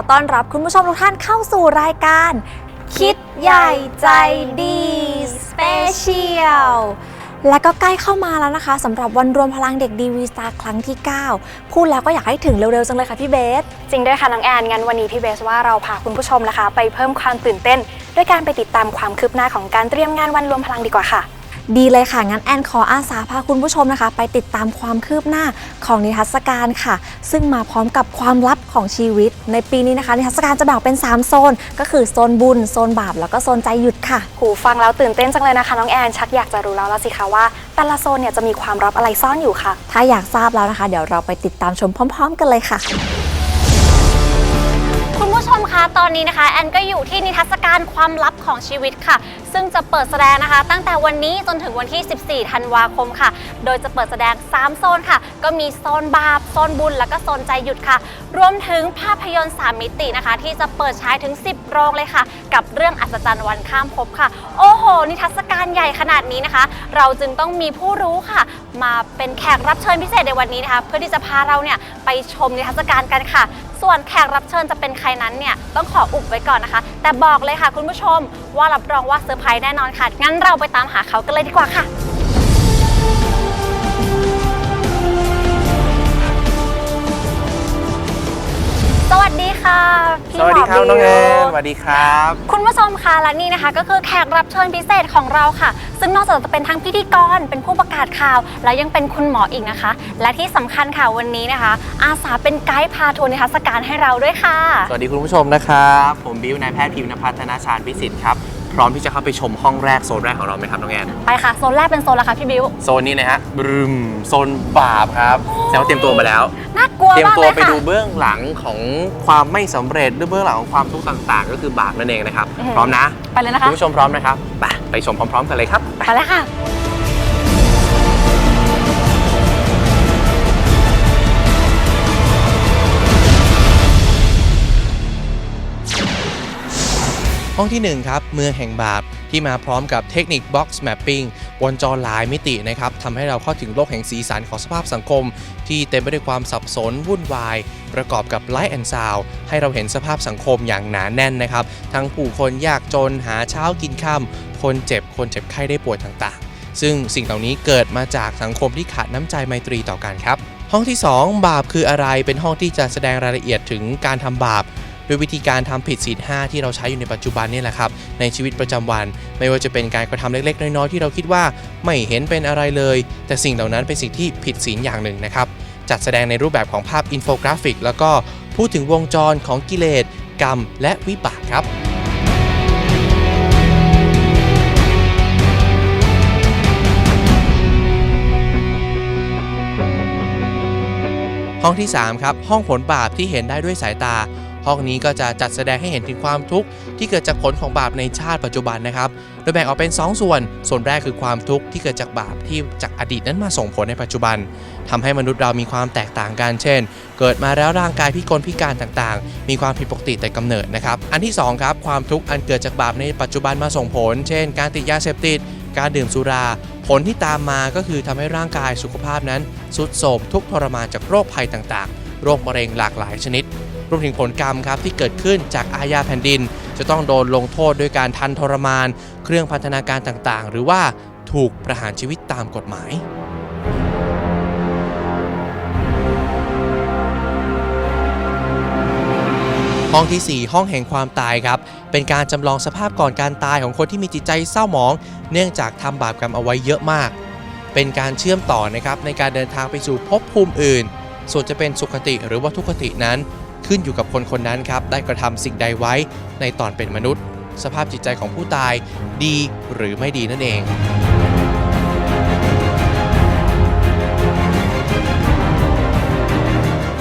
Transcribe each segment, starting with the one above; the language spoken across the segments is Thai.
อต้อนรับคุณผู้ชมทุกท่านเข้าสู่รายการ คิดใหญ่ใจดีสเปเชียลและก็ใกล้เข้ามาแล้วนะคะสำหรับวันรวมพลังเด็กดีวีสตาร์ครั้งที่ 9 พูดแล้วก็อยากให้ถึงเร็วๆจังเลยค่ะพี่เบส จริงด้วยค่ะน้องแอนงั้นวันนี้พี่เบสว่าเราพาคุณผู้ชมนะคะ ไปเพิ่มความตื่นเต้น ด้วยการไปติดตามความคืบหน้าของการเตรียมงานวันรวมพลังดีกว่าค่ะ ดีเลยค่ะ งั้นแอนขออาสาพาคุณผู้ชมนะคะ ไปติดตามความคืบหน้าของนิทรรศการค่ะ ซึ่งมาพร้อมกับความลับของชีวิต ในปีนี้นะคะ นิทรรศการจะแบ่งเป็น 3 โซน ก็คือโซนบุญ โซนบาป แล้วก็โซนใจหยุดค่ะหูฟังแล้วตื่นเต้นจังเลยนะคะ น้องแอนชักอยากจะรู้แล้วละสิคะว่า แต่ละโซนเนี่ยจะมีความลับอะไรซ่อนอยู่ค่ะ ถ้าอยากทราบแล้วนะคะ เดี๋ยวเราไปติดตามชมพร้อม ๆ กันเลยค่ะคุณผู้ชมคะ ตอนนี้นะคะ แอนก็อยู่ที่นิทรรศการความลับของชีวิตค่ะ ซึ่งจะเปิดแสดงนะคะ ตั้งแต่วันนี้จนถึงวันที่ 14 ธันวาคมค่ะ โดยจะเปิดแสดง 3 โซนค่ะ ก็มีโซนบาป โซนบุญ แล้วก็โซนใจหยุดค่ะ รวมถึงภาพยนตร์ 3 มิตินะคะ ที่จะเปิดฉายถึง 10 โรงเลยค่ะ กับเรื่องอัศจรรย์วันข้ามภพค่ะ โอ้โห นิทรรศการใหญ่ขนาดนี้นะคะ เราจึงต้องมีผู้รู้ค่ะ มาเป็นแขกรับเชิญพิเศษในวันนี้นะคะ เพื่อที่จะพาเราเนี่ยไปชมนิทรรศการกันค่ะ ส่วนแขกรับเชิญจะเป็นใครนั้นเนี่ยต้องขออุบไว้ก่อนนะคะแต่บอกเลยค่ะคุณผู้ชมว่ารับรองว่าเซอร์ไพรส์แน่นอนค่ะ งั้นเราไปตามหาเขากันเลยดีกว่าค่ะ สวัสดีค่ะ พี่สวัสดีครับหมน้องแอบิวนสวัสดีครับ คุณผู้ชมคะและนี่นะคะ ก็คือแขกรับเชิญพิเศษของเราค่ะ ซึ่งนอกจากจะเป็นทั้งพิธีกรเป็นผู้ประกาศข่าว แล้วยังเป็นคุณหมออีกนะคะ และที่สำคัญค่ะวันนี้นะคะ อาสาเป็นไกด์พาทัวร์นิทรรศการให้เราด้วยค่ะ สวัสดีคุณผู้ชมนะครับ ผมบิวนายแพทย์พิมพ์นภัทรนาชาญพิสิทธิ์ครับ พร้อมที่จะเข้าไปชมห้องแรกโซนแรกของเราไหมครับน้องแอนไปค่ะ โซนแรกเป็นโซนละคะพี่บิวโซนนี้นะฮะบรึมโซนบาปครับแสดงว่าเตรียมตัวมาแล้ว น่ากลัวเตรียมมากตัเลวยไปค่ะดูเบื้องหลังของความไม่สำเร็จหรือเบื้องหลังของความทุกข์ต่างๆ ก็คือบาปนั่นเองนะครับอือหือพร้อมนะไปเลยนะคุคะณผู้ชมพร้อมนะครับไปไปชมพร้อม ๆ กันเลยครับไป ไปเลยค่ะ ห้องที่ 1 ครับ เมืองแห่งบาปที่มาพร้อมกับเทคนิค Box Mapping บนจอหลายมิตินะครับทำให้เราเข้าถึงโลกแห่งสีสันของสภาพสังคม ที่เต็มไปด้วยความสับสนวุ่นวาย ประกอบกับ Light and Sound ให้เราเห็นสภาพสังคมอย่างหนาแน่นนะครับ ทั้งผู้คนยากจนหาเช้ากินค่ำคนเจ็บคนเจ็บไข้ได้ป่วยต่างๆ ซึ่งสิ่งเหล่านี้เกิดมาจากสังคมที่ขาดน้ำใจไมตรีต่อกันครับห้องที่ 2 บาปคืออะไรเป็นห้องที่จะแสดงรายละเอียดถึงการทำบาป โดยวิธีการทำผิดศีล5ที่เราใช้อยู่ในปัจจุบันนี่แหละครับในชีวิตประจำวัน ไม่ว่าจะเป็นการกระทำเล็กๆ น้อยๆที่เราคิดว่าไม่เห็นเป็นอะไรเลย แต่สิ่งเหล่านั้นเป็นสิ่งที่ผิดศีลอย่างหนึ่งนะครับจัดแสดงในรูปแบบของภาพอินโฟกราฟิก แล้วก็พูดถึงวงจรของกิเลสกรรม และวิบากครับห้องที่ 3 ครับ ห้องผลบาปที่เห็นได้ด้วยสายตา ห้องนี้ก็จะจัดแสดงให้เห็นถึงความทุกข์ที่เกิดจากผลของบาปในชาติปัจจุบันนะครับ โดยแบ่งออกเป็น 2 ส่วน ส่วนแรกคือความทุกข์ที่เกิดจากบาปที่จากอดีตนั้นมาส่งผลในปัจจุบันทำให้มนุษย์เรามีความแตกต่างกัน เช่น เกิดมาแล้วร่างกายพิกลพิการต่างๆ มีความผิดปกติแต่กำเนิดนะครับ อันที่สองครับความทุกข์อันเกิดจากบาปในปัจจุบันมาส่งผล เช่น การติดยาเสพติด การดื่มสุราผลที่ตามมาก็คือทำให้ร่างกายสุขภาพนั้นสุดโทรมทุกทรมานจากโรคภัยต่างๆ โรคมะเร็งหลากหลายชนิด รวมถึงผลกรรมครับที่เกิดขึ้นจากอาญาแผ่นดิน จะต้องโดนลงโทษด้วยการทันทรมาน เครื่องพันธนาการต่างๆ หรือว่าถูกประหารชีวิตตามกฎหมายห้องทีสี่ 4 ห้องแห่งความตายครับ เป็นการจำลองสภาพก่อนการตายของคนที่มีจิตใจเศร้าหมอง เนื่องจากทำบาปกรรมเอาไว้เยอะมาก เป็นการเชื่อมต่อนะครับในการเดินทางไปสู่ภพภูมิอื่น ส่วนจะเป็นสุขติหรือว่าทุกขตินั้น ขึ้นอยู่กับคนคนนั้นครับได้กระทำสิ่งใดไว้ในตอนเป็นมนุษย์ สภาพจิตใจของผู้ตายดีหรือไม่ดีนั่นเอง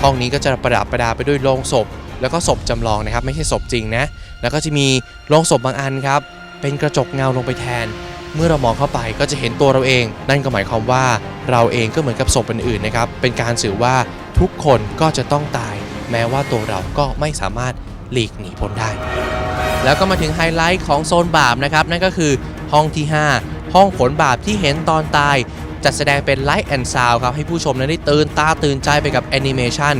ห้องนี้ก็จะประดับประดาไปด้วยโลงศพ แล้วก็ศพจำลองนะครับ ไม่ใช่ศพจริงนะ แล้วก็จะมีโลงศพบางอันครับ เป็นกระจกเงาลงไปแทน เมื่อเรามองเข้าไปก็จะเห็นตัวเราเอง นั่นก็หมายความว่าเราเองก็เหมือนกับศพอื่นๆนะครับ เป็นการสื่อว่าทุกคนก็จะต้องตาย แม้ว่าตัวเราก็ไม่สามารถหลีกหนีพ้นได้ แล้วก็มาถึงไฮไลท์ของโซนบาปนะครับ นั่นก็คือห้องที่ 5 ห้องผลบาปที่เห็นตอนตาย จัดแสดงเป็นไลท์แอนด์ซาวครับ ให้ผู้ชมนั้นได้ตื่นตาตื่นใจไปกับแอนิเมชัน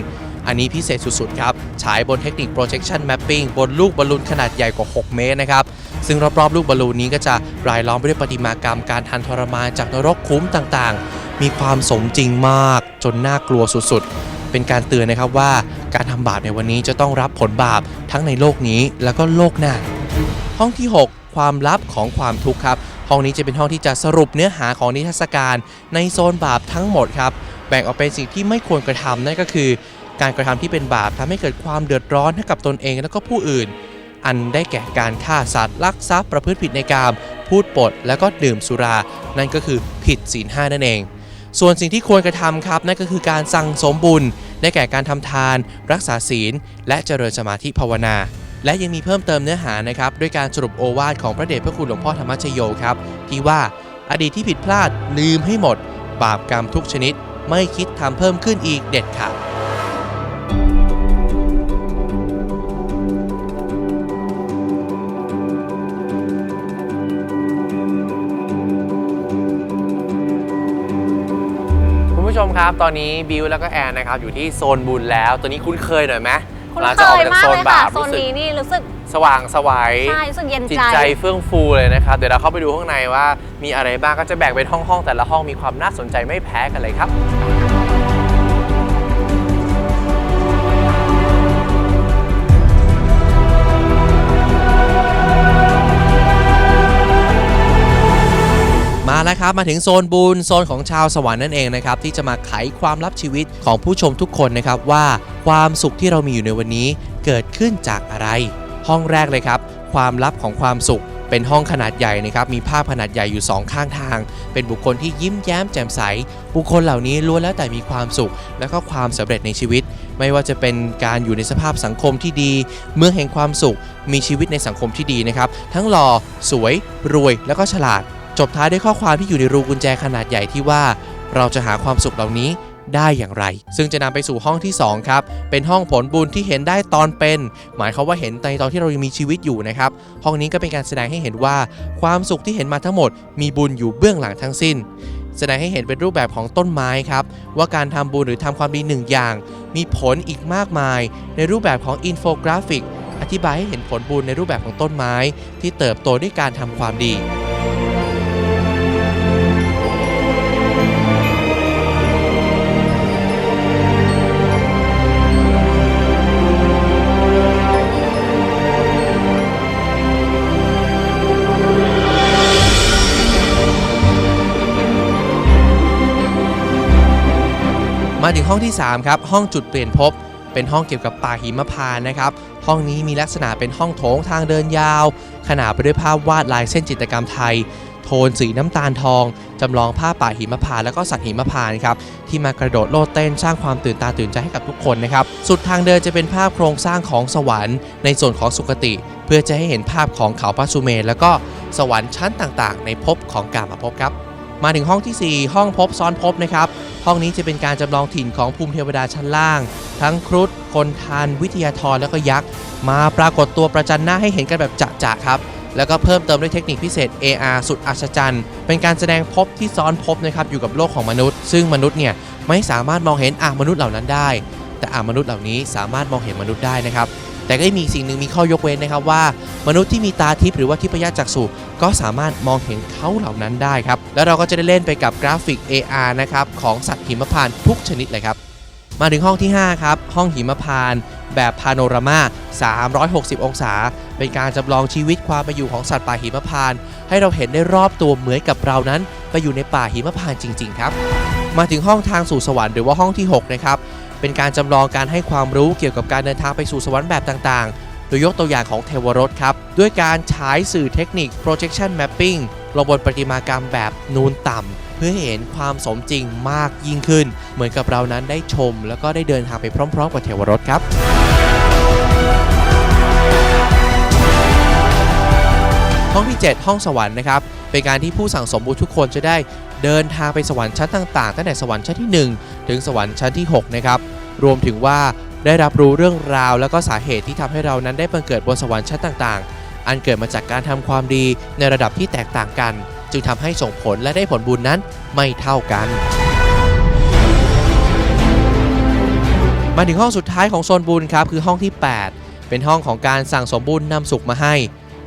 อันนี้พิเศษสุดๆครับ ฉายบนเทคนิค projection mapping บนลูกบอลลูนขนาดใหญ่กว่า 6 เมตรนะครับ ซึ่งรอบๆ ลูกบอลลูนนี้ก็จะรายล้อมไปด้วยประติมากรรมการทันทรมานจากนรกคุ้มต่างๆ มีความสมจริงมากจนน่ากลัวสุดๆ เป็นการเตือนนะครับว่าการทำบาปในวันนี้จะต้องรับผลบาปทั้งในโลกนี้แล้วก็โลกหน้า ห้องที่ 6 ความลับของความทุกข์ครับ ห้องนี้จะเป็นห้องที่จะสรุปเนื้อหาของนิทรรศการ ในโซนบาปทั้งหมดครับ แบ่งออกเป็นสิ่งที่ไม่ควรกระทำนั่นก็คือ การกระทำที่เป็นบาปทำให้เกิดความเดือดร้อนให้กับตนเองและก็ผู้อื่น อันได้แก่การฆ่าสัตว์ลักทรัพย์ประพฤติผิดในกาม พูดปด แล้วก็ดื่มสุรา นั่นก็คือผิดศีลห้านั่นเอง ส่วนสิ่งที่ควรกระทำครับนั่นก็คือการสั่งสมบุญ ได้แก่การทำทาน รักษาศีล และเจริญสมาธิภาวนา และยังมีเพิ่มเติมเนื้อหานะครับด้วยการสรุปโอวาทของพระเดชพระคุณหลวงพ่อธรรมชโยครับที่ว่าอดีตที่ผิดพลาดลืมให้หมด บาปกรรมทุกชนิด ไม่คิดทำเพิ่มขึ้นอีกเด็ดขาด ชมครับ ตอนนี้บิวแล้วก็แอนนะครับอยู่ที่โซนบุญแล้ว ตัวนี้คุ้นเคยหน่อยไหมคุ้นหลังเคจากออกยจากมากโซเลนยบาค่ะปโซนรู้สึกนี้นี่รู้สึกสว่างสวัยใช่รู้สึกเย็นจิตใจใจเฟื่องฟูเลยนะครับ เดี๋ยวเราเข้าไปดูข้างในว่ามีอะไรบ้างก็จะแบ่งเป็นห้องๆแต่ละห้องมีความน่าสนใจไม่แพ้กันเลยครับ มาแล้วครับมาถึงโซนบุญโซนของชาวสวรรค์นั่นเองนะครับที่จะมาไขความลับชีวิตของผู้ชมทุกคนนะครับว่าความสุขที่เรามีอยู่ในวันนี้เกิดขึ้นจากอะไร ห้องแรกเลยครับ ความลับของความสุขเป็นห้องขนาดใหญ่นะครับ มีภาพขนาดใหญ่อยู่สองข้างทาง เป็นบุคคลที่ยิ้มแย้มแจ่มใส บุคคลเหล่านี้ล้วนแล้วแต่มีความสุข และก็ความสำเร็จในชีวิต ไม่ว่าจะเป็นการอยู่ในสภาพสังคมที่ดี เมืองแห่งความสุข มีชีวิตในสังคมที่ดีนะครับ ทั้งหล่อ สวย รวย แล้วก็ฉลาด จบท้ายด้วยข้อความที่อยู่ในรูกุญแจขนาดใหญ่ที่ว่า เราจะหาความสุขเหล่านี้ได้อย่างไร ซึ่งจะนำไปสู่ห้องที่ 2 ครับ เป็นห้องผลบุญที่เห็นได้ตอนเป็น หมายความว่าเห็นในตอนที่เรายังมีชีวิตอยู่นะครับ ห้องนี้ก็เป็นการแสดงให้เห็นว่า ความสุขที่เห็นมาทั้งหมด มีบุญอยู่เบื้องหลังทั้งสิ้น แสดงให้เห็นเป็นรูปแบบของต้นไม้ครับ ว่าการทำบุญหรือทำความดีหนึ่งอย่าง มีผลอีกมากมาย ในรูปแบบของอินโฟกราฟิก อธิบายให้เห็นผลบุญในรูปแบบของต้นไม้ ที่เติบโตด้วยการทำความดี มาถึงห้องที่ 3 ครับ ห้องจุดเปลี่ยนภพเป็นห้องเกี่ยวกับป่าหิมพานนะครับ ห้องนี้มีลักษณะเป็นห้องโถงทางเดินยาว ขนาดไปด้วยภาพวาดลายเส้นจิตรกรรมไทย โทนสีน้ำตาลทอง จำลองภาพป่าหิมพานแล้วก็สัตว์หิมพานครับ ที่มากระโดดโลดเต้นสร้างความตื่นตาตื่นใจให้กับทุกคนนะครับ สุดทางเดินจะเป็นภาพโครงสร้างของสวรรค์ในส่วนของสุคติ เพื่อจะให้เห็นภาพของเขาพระสุเมรแล้วก็สวรรค์ชั้นต่างๆ ในภพของกามภพครับ มาถึงห้องทีสี่4 ห้องภพซ้อนภพนะครับ ห้องนี้จะเป็นการจำลองถิ่นของภูมิเทวดาชั้นล่าง ทั้งครุฑคนทานวิทยาธรแล้วก็ยักษ์ มาปรากฏตัวประจันหน้าให้เห็นกันแบบจะๆครับ แล้วก็เพิ่มเติมด้วยเทคนิคพิเศษ AR สุดอัศจรรย์เป็นการแสดงภพที่ซ้อนภพนะครับอยู่กับโลกของมนุษย์ ซึ่งมนุษย์เนี่ยไม่สามารถมองเห็นอ่ามนุษย์เหล่านั้นได้ แต่อ่ามนุษย์เหล่านี้สามารถมองเห็นมนุษย์ได้นะครับ แต่ก็มีสิ่งหนึ่งมีข้อยกเว้นนะครับว่า มนุษย์ที่มีตาทิพย์หรือว่าทิพยจักษุก็สามารถมองเห็นเขาเหล่านั้นได้ครับ แล้วเราก็จะได้เล่นไปกับกราฟิก AR นะครับของสัตว์หิมพานต์ทุกชนิดเลยครับ มาถึงห้องที่ 5 ครับ ห้องหิมพานต์แบบพาโนรามา 360 องศา เป็นการจำลองชีวิตความไปอยู่ของสัตว์ป่าหิมพานต์ให้เราเห็นได้รอบตัวเหมือนกับเรานั้น ไปอยู่ในป่าหิมพานต์จริง ๆ ครับ มาถึงห้องทางสู่สวรรค์หรือว่าห้องที่ 6 นะครับ เป็นการจำลองการให้ความรู้เกี่ยวกับการเดินทางไปสู่สวรรค์แบบต่างๆ โดยยกตัวอย่างของเทวรถครับ ด้วยการฉายสื่อเทคนิค projection mapping ลงบนประติมากรรมแบบนูนต่ำ เพื่อให้เห็นความสมจริงมากยิ่งขึ้น เหมือนกับเรานั้นได้ชม แล้วก็ได้เดินทางไปพร้อม ๆ กับเทวรถครับห้องที่ 7 ห้องสวรรค์นะครับ เป็นการที่ผู้สั่งสมบุญทุกคนจะได้ เดินทางไปสวรรค์ชั้นต่างๆ ตั้งแต่สวรรค์ชั้นที่ 1 ถึงสวรรค์ชั้นที่6นะครับรวมถึงว่าได้รับรู้เรื่องราว แล้วก็สาเหตุที่ทำให้เรานั้นได้บังเกิดบนสวรรค์ชั้นต่างๆ อันเกิดมาจากการทำความดีในระดับที่แตกต่างกัน จึงทำให้ส่งผลและได้ผลบุญนั้นไม่เท่ากัน มาถึงห้องสุดท้ายของโซนบุญครับคือห้องที่ 8 เป็นห้องของการสั่งสมบุญนำสุขมาให้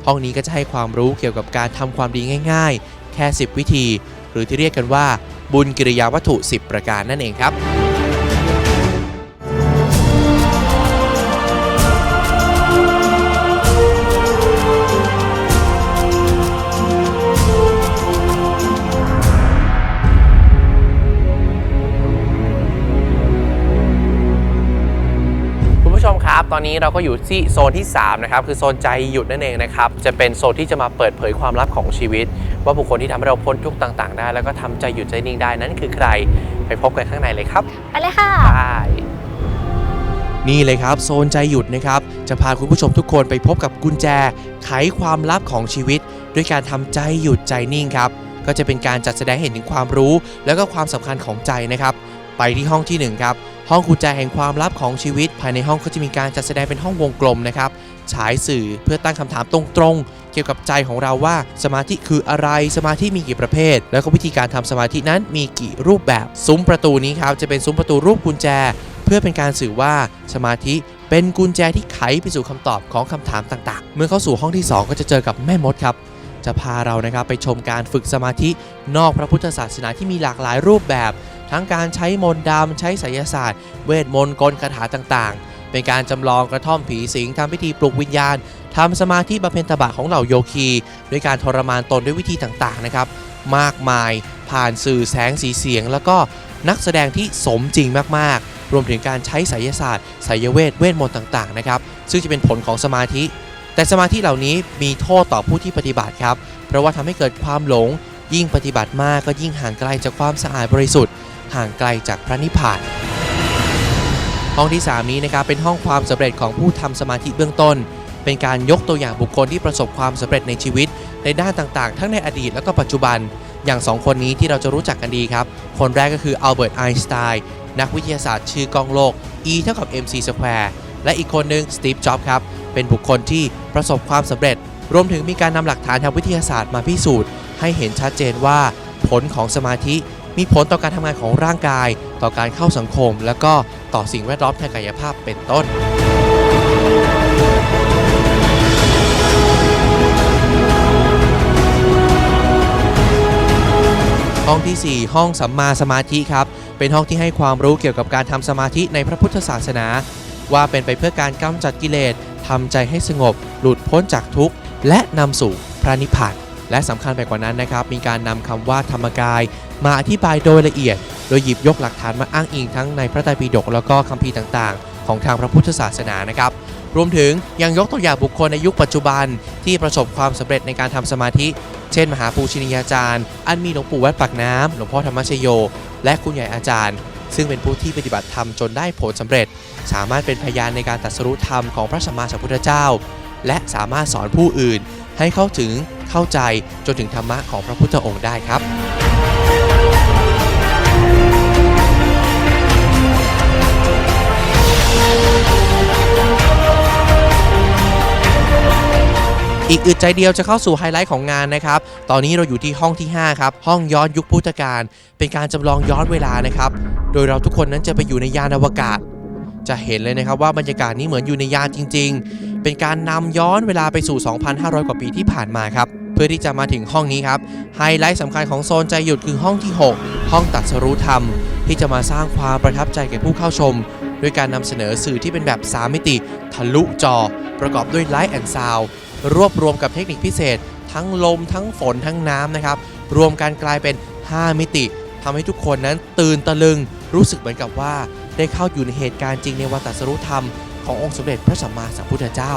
ห้องนี้ก็จะให้ความรู้เกี่ยวกับการทำความดีง่าย ๆ แค่ 10 วิธี หรือที่เรียกกันว่าบุญกิริยาวัตถุ 10 ประการนั่นเองครับ ตอนนี้เราก็อยู่ที่โซนที่ 3 นะครับ คือโซนใจหยุดนั่นเองนะครับ จะเป็นโซนที่จะมาเปิดเผยความลับของชีวิต ว่าบุคคลที่ทำให้เราพ้นทุกข์ต่าง ๆ ได้ แล้วก็ทำใจหยุดใจนิ่งได้นั้นคือใครไปพบกันข้างในเลยครับไปเลยค่ะไปนี่เลยครับ โซนใจหยุดนะครับ จะพาคุณผู้ชมทุกคนไปพบกับกุญแจไขความลับของชีวิต ด้วยการทำใจหยุดใจนิ่งครับก็จะเป็นการจัดแสดงให้เห็นถึงความรู้ แล้วก็ความสำคัญของใจนะครับ ไปที่ห้องที่หนึ่งครับห้องกุญแจแห่งความลับของชีวิต ภายในห้องก็จะมีการจัดแสดงเป็นห้องวงกลมนะครับฉายสื่อเพื่อตั้งคำถามตรงๆ เกี่ยวกับใจของเราว่าสมาธิคืออะไรสมาธิมีกี่ประเภท แล้วก็วิธีการทำสมาธินั้นมีกี่รูปแบบ ซุ้มประตูนี้ครับจะเป็นซุ้มประตูรูปกุญแจ เพื่อเป็นการสื่อว่าสมาธิเป็นกุญแจที่ไขไปสู่คำตอบของคำถามต่างๆ เมื่อเข้าสู่ห้องที่ 2 ก็จะเจอกับแม่มดครับจะพาเรานะครับไปชมการฝึกสมาธินอกพระพุทธศาสนาที่มีหลากหลายรูปแบบ ทั้งการใช้มนต์ดำใช้ไสยศาสตร์ เวทมนต์กลคาถาต่างๆ เป็นการจำลองกระท่อมผีสิงทำพิธีปลุกวิญญาณทำสมาธิบำเพ็ญตบะของเหล่าโยคีด้วยการทรมานตนด้วยวิธีต่างๆนะครับ มากมายผ่านสื่อแสงสีเสียง แล้วก็นักแสดงที่สมจริงมากๆ รวมถึงการใช้ไสยศาสตร์ไสยเวทเวทมนต์ต่างๆนะครับซึ่งจะเป็นผลของสมาธิ แต่สมาธิเหล่านี้มีโทษต่อผู้ที่ปฏิบัติครับ เพราะว่าทำให้เกิดความหลงยิ่งปฏิบัติมากก็ยิ่งห่างไกลจากความสะอาดบริสุทธิ์ ห่างไกลจากพระนิพพาน ห้องที่ 3 นี้นะครับเป็นห้องความสำเร็จของผู้ทำสมาธิเบื้องต้น เป็นการยกตัวอย่างบุคคลที่ประสบความสำเร็จในชีวิต ในด้านต่างๆ ทั้งในอดีตและก็ปัจจุบัน อย่าง 2 คนนี้ที่เราจะรู้จักกันดีครับ คนแรกก็คืออัลเบิร์ตไอน์สไตน์นักวิทยาศาสตร์ชื่อกองโลก E เท่ากับ mc square และอีกคนหนึ่งสตีฟจ็อบส์ครับเป็นบุคคลที่ประสบความสำเร็จ รวมถึงมีการนำหลักฐานทางวิทยาศาสตร์มาพิสูจน์ ให้เห็นชัดเจนว่า ผลของสมาธิ มีผลต่อการทำงานของร่างกาย ต่อการเข้าสังคม และก็ต่อสิ่งแวดล้อมทางกายภาพเป็นต้น ห้องทีสี่ 4 ห้องสัมมาสมาธิครับ เป็นห้องที่ให้ความรู้เกี่ยวกับการทำสมาธิในพระพุทธศาสนา ว่าเป็นไปเพื่อการกำจัดกิเลสทำใจให้สงบ หลุดพ้นจากทุกข์ และนำสู่พระนิพพาน และสำคัญไปกว่านั้นนะครับมีการนำคำว่าธรรมกาย มาอธิบายโดยละเอียด โดยหยิบยกหลักฐานมาอ้างอิงทั้งในพระไตรปิฎกแล้วก็คัมภีร์ต่างๆ ของทางพระพุทธศาสนานะครับรวมถึงยังยกตัวอย่างบุคคลในยุคปัจจุบัน ที่ประสบความสำเร็จในการทำสมาธิ เช่น มหาปูชินียาจารย์ อันมีหลวงปู่วัดปากน้ำหลวงพ่อธรรมชโย และคุณใหญ่อาจารย์ ซึ่งเป็นผู้ที่ปฏิบัติธรรมจนได้ผลสำเร็จ สามารถเป็นพยานในการตรัสรู้ธรรมของพระสัมมาสัมพุทธเจ้า และสามารถสอนผู้อื่นให้เข้าถึง เข้าใจจนถึงธรรมะของพระพุทธองค์ได้ครับอีกอึดใจเดียวจะเข้าสู่ไฮไลท์ของงานนะครับ ตอนนี้เราอยู่ที่ห้องที่ 5 ครับ ห้องย้อนยุคพุทธกาล เป็นการจำลองย้อนเวลานะครับ โดยเราทุกคนนั้นจะไปอยู่ในยานอวกาศ จะเห็นเลยนะครับว่าบรรยากาศนี้เหมือนอยู่ในยานจริง ๆ เป็นการนำย้อนเวลาไปสู่ 2,500 กว่าปีที่ผ่านมาครับ เพื่อที่จะมาถึงห้องนี้ครับ ไฮไลท์สำคัญของโซนใจหยุดคือห้องที่ 6 ห้องตัดสรู้ธรรม ที่จะมาสร้างความประทับใจแก่ผู้เข้าชม ด้วยการนำเสนอสื่อที่เป็นแบบ 3 มิติ ทะลุจอ ประกอบด้วยไลท์แอนด์ซาวรวบรวมกับเทคนิคพิเศษ ทั้งลมทั้งฝนทั้งน้ำนะครับ รวมกันกลายเป็น 5 มิติทำให้ทุกคนนั้นตื่นตะลึง รู้สึกเหมือนกับว่าได้เข้าอยู่ในเหตุการณ์จริงในวันตรัสรู้ธรรม ขององค์สมเด็จพระสัมมาสัมพุทธเจ้า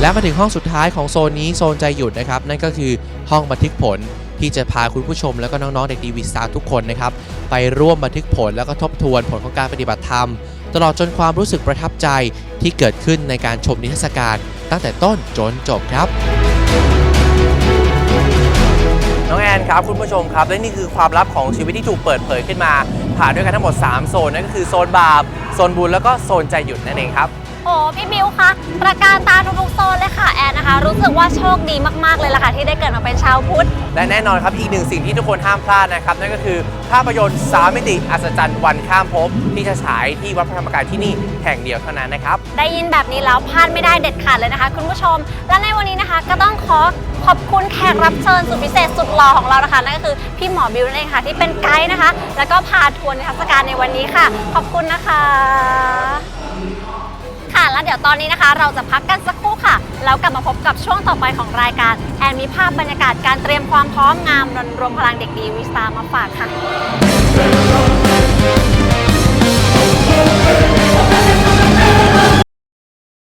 แล้วมาถึงห้องสุดท้ายของโซนนี้โซนใจหยุดนะครับนั่นก็คือห้องบันทึกผลที่จะพาคุณผู้ชมแล้วก็น้องๆเด็กดีวีสาทุกคนนะครับไปร่วมบันทึกผลแล้วก็ทบทวนผลของการปฏิบัติธรรม ตลอดจนความรู้สึกประทับใจที่เกิดขึ้นในการชมนิทรรศการ ตั้งแต่ต้นจนจบครับน้อกครับคุณผู้ชมครับ และนี่คือความลับของชีวิตที่ถูกเปิดเผยขึ้นมา ผ่านด้วยกันทั้งหมด 3 โซนนั่นก็คือโซนบาปโซนบุญแล้วก็โซนใจหยุดนั่นเองครับ โอ้พี่บิวคะประการตาทุกๆโซนเลยค่ะแอนนะคะ รู้สึกว่าโชคดีมากๆเลยล่ะค่ะที่ได้เกิดมาเป็นชาวพุทธ และแน่นอนครับอีกหนึ่งสิ่งที่ทุกคนห้ามพลาดนะครับ นั่นก็คือภาพยนตร์สามมิติอัศจรรย์วันข้ามภพที่จะฉายที่วัดพระธรรมกายที่นี่แห่งเดียวเท่านั้นนะครับ ได้ยินแบบนี้แล้วพลาดไม่ได้เด็ดขาดเลยนะคะ คุณผู้ชม และในวันนี้นะคะ ก็ต้องขอขอบคุณแขกรับเชิญสุดพิเศษสุดหล่อของเรานะคะนั่นก็คือพี่หมอบิวนั่นเองค่ะที่เป็นไกด์นะคะ แล้วก็พาทัวร์นิทรรศการในวันนี้ค่ะ ขอบคุณนะคะ ค่ะ แล้วเดี๋ยวตอนนี้นะคะ เราจะพักกันสักครู่ค่ะ แล้วกลับมาพบกับช่วงต่อไปของรายการ แอนมีภาพบรรยากาศการเตรียมความพร้อมงามรวมพลังเด็กดีวิสตามาฝากค่ะ